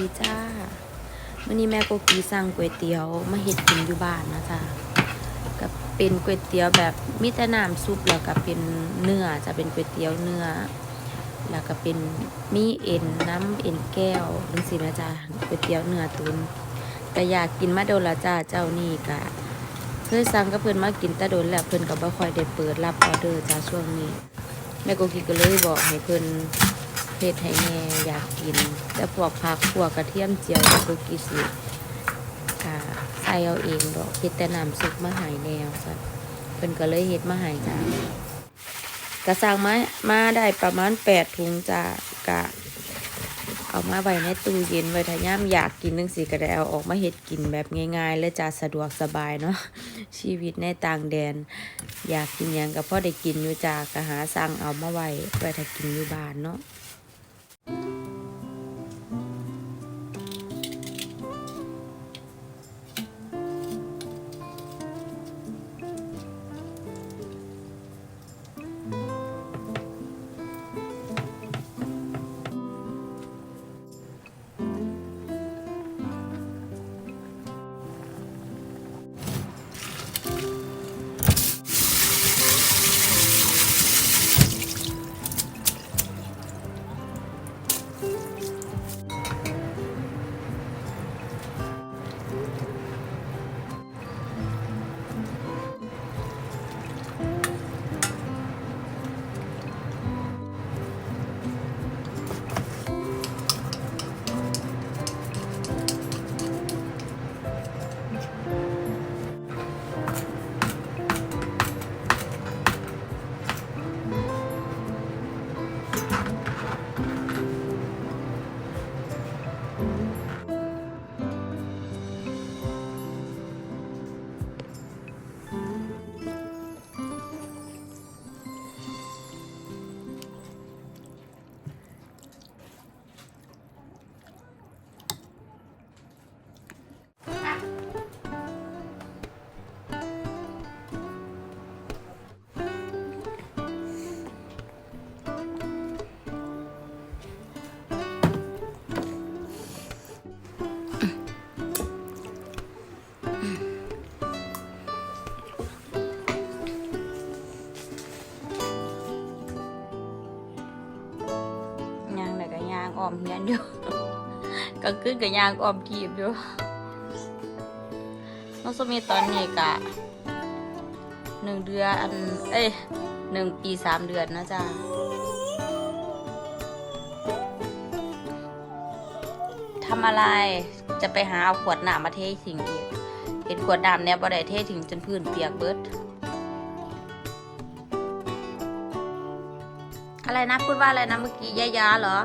ดีจ้าวันนี้แม่โกกีสั่งก๋วยเตี๋ยวมาเฮ็ดกินอยู่บ้านนะจ๊ะก็เป็นก๋วยเตี๋ยวแบบมีแต่น้ำซุปแล้วก็เป็นเนื้อจะเป็นก๋วยเตี๋ยวเนื้อ แล้วก็เป็นมีเอ็นน้ำเอ็นแก้วจังซี่นะจ๊ะก๋วยเตี๋ยวเนื้อตุนก็อยากกินมาโดนละจ้าเจ้านี่ก็เคยสั่งกับเพิ่นมากินต่โดนแล้วเพิ่นก็บ่ค่อยได้เปิดรับออเดอร์จ้าช่วงนี้แม่โกกีก็เลยบอกให้เพิ่น เฮ็ดให้แม่อยากกิน แต่พวกผักพวกกระเทียมเจียวก็คือกิสิค่ะใส่เอาเองดอกเฮ็ดแต่น้ำซุปมาหายแนวสัตว์เพิ่นก็เลยเฮ็ดมาหายจ้ากระสั่งมามาได้ประมาณแปดถุงจ้ากะเอามาไว้ในตู้เย็นไว้ถ้าย่ามอยากกินนึงสิก็ได้เอาออกมาเฮ็ดกินแบบง่ายๆ และจ้าสะดวกสบายเนาะชีวิตในต่างแดน อยากกินยังก็พอได้กินอยู่จาก็หาสั่งเอามาไว้ไว้ถ้ากินอยู่บ้านเนาะ มเฮียนอยู่ก็ขึ้นกับยางออมกีบอยู่น้องสมีตอนนี้กะหนึ่งเดือนเอ้ยหนึ่งปีสามเดือนนะจ๊ะทำอะไรจะไปหาเอาขวดน้ำมาเททิ้งอีกเห็นขวดน้ำเนี่ยบ่ได้เททิ้งจนพื้นเปียกเบิด อะไรนะพูดว่าอะไรนะเมื่อกี้ยายาเหรอ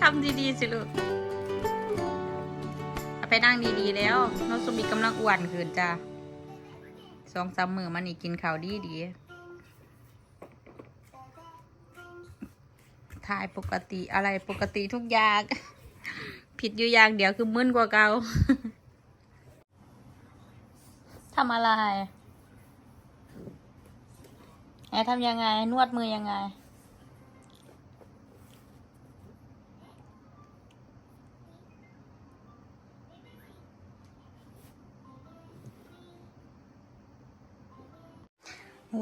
ทำดีๆสิลูกเอาไปนั่งดีๆแล้วน้องสุมีกำลังอ้วนขึ้นจ้ะสองสามมือมันนี่กินข้าวดีดีถ่ายปกติอะไรปกติทุกอย่างผิดอยู่อย่างเดียวคือมึนกว่าเก่าทำอะไรไอ้ทำยังไง นวดมือยังไง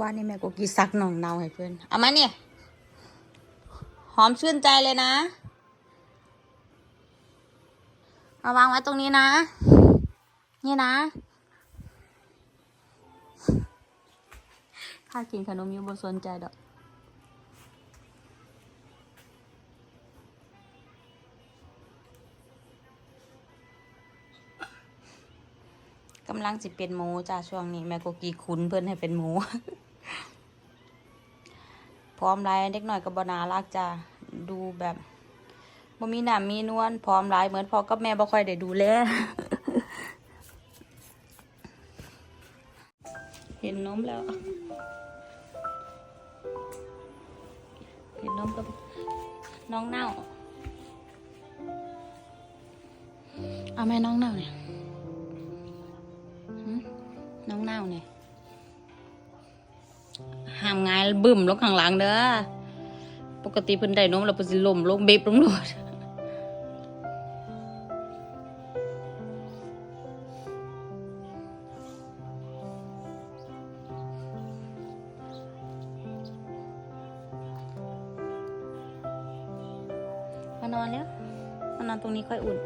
ว่านี่แม่กูกีซักหน่องเนาให้เพื่อนเอามาเนี่ยหอมชื่นใจเลยนะ เอาวางไว้ตรงนี้นะ นี่นะถ้ากินขนมอยูบสนใจดอกกำลังสิเป็นหมูจ้าช่วงนี้ แม่โกกีคุ้นเพิ่อนให้เป็นหมู ร้อมหลายเด็กหน่อยก็บ่น่ารักจ้ะดูแบบบ่มีหนามีนวลพร้อมหลายเหมือนพ่อกับแม่บ่ค่อยได้ดูแลเห็นนมแล้ว เห็นนมกับน้องเน่าเอาแม่น้องเน่าเนี่ยน้องเน่าเนี่ยามงายบึ้มลงข้างหลังเด้อปกติเพิ่นได้นมแล้วเพิ่นสิล้มลงเบ็บลงโลดมานอนแล้วมานอนตรงนี้ค่อยอุ่น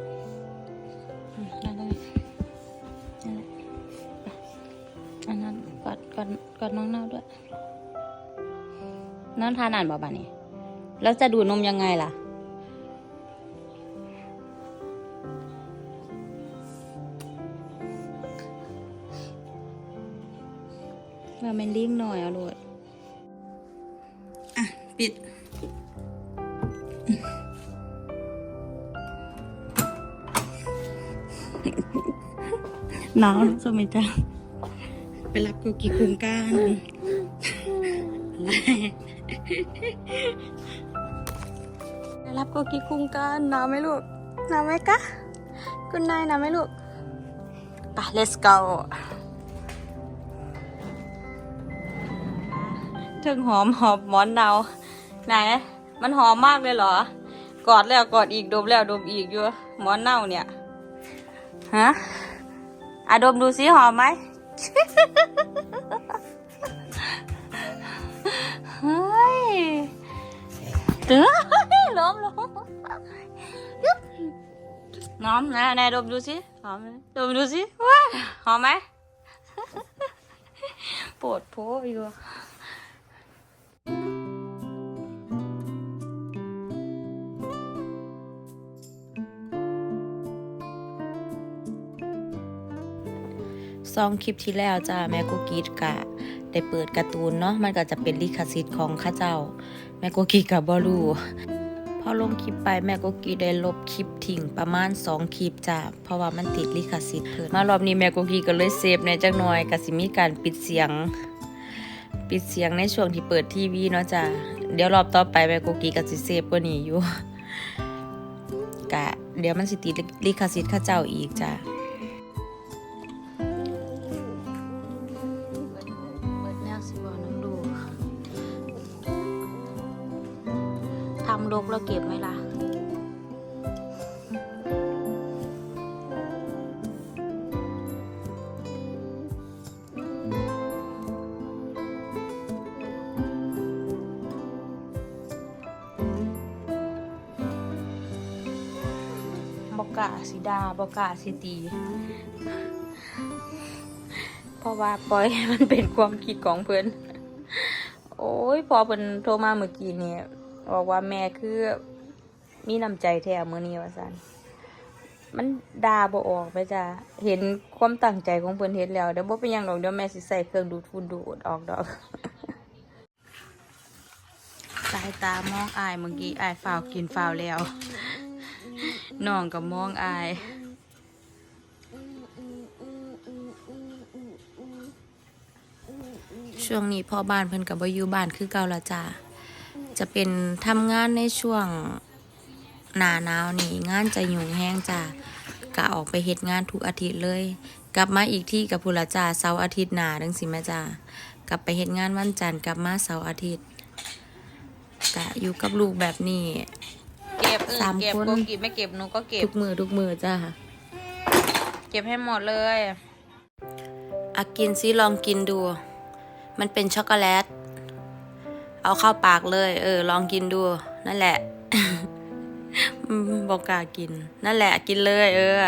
นอนตรงนี้นั่นแหละไปอันนั้นกอดกอดกอดน้องเน่าด้วย นอนทานอ่านบ่บ้านี่แล้วจะดูดนมยังไงล่ะว่ามันลิงหน่อยเอาด้วยอะ ปิดหนาวสมัยจังไปรับกูกี่โครงการไป รับกูกี่โครงการหนาวไหมลูกหนาวไหมกะคุณนายหนาวไหมลูกไป let's go ถึงหอมหอมหมอนเนาไหน มันหอมมากเลยเหรอ กอดแล้วกอดอีกดมแล้วดมอีกอยู่หมอนเน่าเนี่ยฮะอะดมดูสิหอมไหม เด้อล้มล้มยุบน้อมนะนายดมดูสิหอมไหมดมดูสิว้าหอมไหมปวดโผอยู่ซองคลิปที่แล้วจ้าแม่กุกกีดกะได้เปิดการ์ตูนเนาะมันก็จะเป็นลิขสิทธิ์ของข้าเจ้า แม่กกกีกับบอลูพอลงคลิปไปแม่กุกกีได้ลบคลิปทิ้งประมาณ 2 คลิปจ้าเพราะว่ามันติดลิขสิทธิ์เพิ่นมารอบนี้แม่กุกกีก็เลยเซฟในจักหน่อยก็สิมีการปิดเสียง ปิดเสียงในช่วงที่เปิดทีวีเนาะจ้าเดี๋ยวรอบต่อไปแม่กุกกีก็สิเซฟกว่านี้อยู่กะเดี๋ยวมันสิติดลิขสิทธิ์ข้าเจ้าอีกจ้า สิดาบอกกะสิตี เพราะว่าปล่อยให้มันเป็นความคิดของเพื่อนโอ้ยพอเพิ่นโทรมาเมื่อกี้เนี่ยบอกว่าแม่คือมีน้ำใจแท้มื้อนี้ว่าซั่นมันด่าบ่ออกไปจ้ะเห็นความตั้งใจของเพิ่นเฮ็ดแล้วเดี๋ยวบ่เป็นหยังดอกเดี๋ยวแม่สิใส่เครื่องดูดฝุ่นดูดออกดอกสายตามองอายเมื่อกี้อายฝ่าวกินฝ่าวแล้ว น้องก็มองอายช่วงนี้พ่อบ้านเพิ่นกับวาอยู่บ้านคือเก่าละจ้าจะเป็นทำงานในช่วงหนาหนาวนี่งานจะยุ่งแห้งจ้ากะออกไปเฮ็ดงานทุกอาทิตย์เลย กลับมาอีกที่กับพุละจ้าเสาร์อาทิตย์หนาดังสิแม่จ้ากลับไปเฮ็ดงานวันจันทร์กลับมาเสาร์อาทิตย์กะอยู่กับลูกแบบนี้ เก็บสามเก็บคน โกกิไม่เก็บหนูก็เก็บ ทุกมือทุกมือจ้าเก็บให้หมดเลยอากินซิลองกินดู มันเป็นช็อกโกแลต เอาเข้าปากเลย เออ ลองกินดู นั่นแหละ อืมบอกกล้ากิน นั่นแหละ กินเลย เออ